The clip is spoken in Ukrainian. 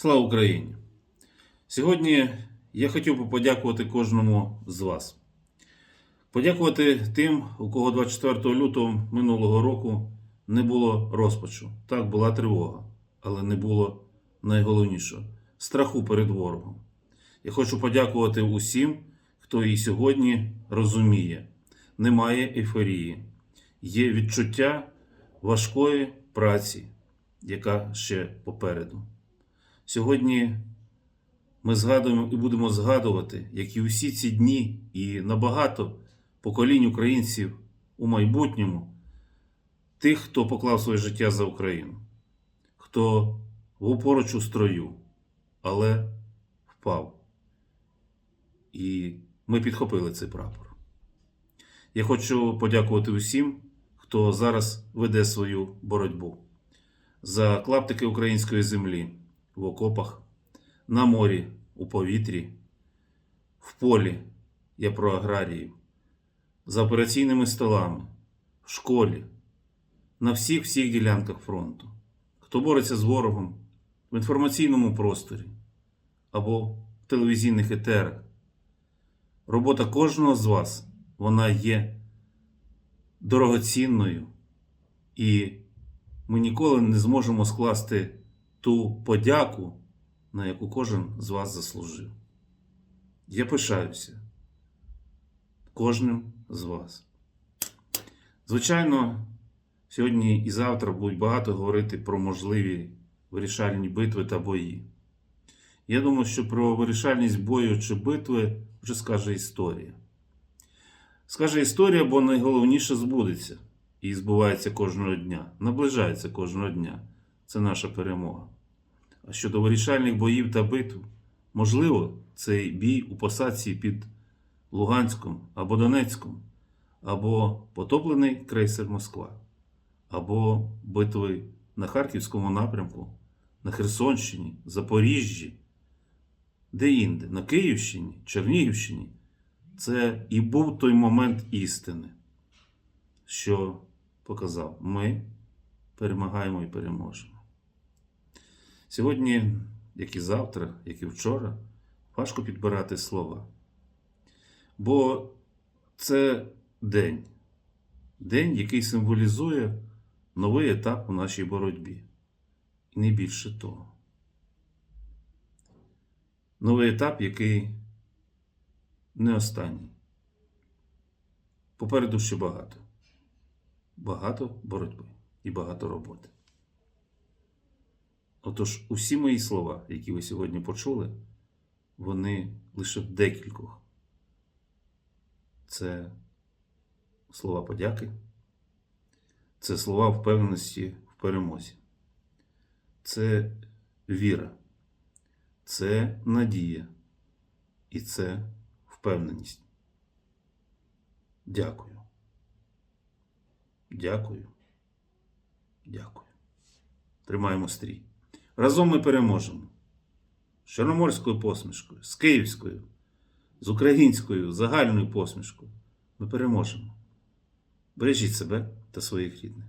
Слава Україні! Сьогодні я хотів би подякувати кожному з вас. Подякувати тим, у кого 24 лютого минулого року не було розпачу. Так, була тривога, але не було найголовнішого страху перед ворогом. Я хочу подякувати усім, хто і сьогодні розуміє, немає ейфорії, є відчуття важкої праці, яка ще попереду. Сьогодні ми згадуємо і будемо згадувати, як і усі ці дні, і набагато поколінь українців у майбутньому, тих, хто поклав своє життя за Україну, хто був поруч у строю, але впав. І ми підхопили цей прапор. Я хочу подякувати усім, хто зараз веде свою боротьбу за клаптики української землі в окопах, на морі, у повітрі, в полі я про аграріїв, за операційними столами, в школі, на всіх всіх ділянках фронту, хто бореться з ворогом в інформаційному просторі або в телевізійних етерах. Робота кожного з вас вона є дорогоцінною, і ми ніколи не зможемо скласти ту подяку, на яку кожен з вас заслужив. Я пишаюся кожним з вас. Звичайно, сьогодні і завтра будуть багато говорити про можливі вирішальні битви та бої. Я думаю, що про вирішальність бою чи битви вже скаже історія. Скаже історія, бо найголовніше збудеться і збувається кожного дня, наближається кожного дня. Це наша перемога. А щодо вирішальних боїв та битв, можливо, цей бій у посадці під Луганськом або Донецьком, або потоплений крейсер Москва, або битви на Харківському напрямку, на Херсонщині, Запоріжжі, де-інде, на Київщині, Чернігівщині. Це і був той момент істини, що показав, ми перемагаємо і переможемо. Сьогодні, як і завтра, як і вчора, важко підбирати слова. Бо це день, день, який символізує новий етап у нашій боротьбі. І не більше того. Новий етап, який не останній. Попереду ще багато. Багато боротьби і багато роботи. Отож, усі мої слова, які ви сьогодні почули, вони лише в декількох. Це слова подяки, це слова впевненості в перемозі, це віра, це надія і це впевненість. Дякую. Дякую. Дякую. Тримаємо стрій. Разом ми переможемо. З чорноморською посмішкою, з київською, з українською загальною посмішкою. Ми переможемо. Бережіть себе та своїх рідних.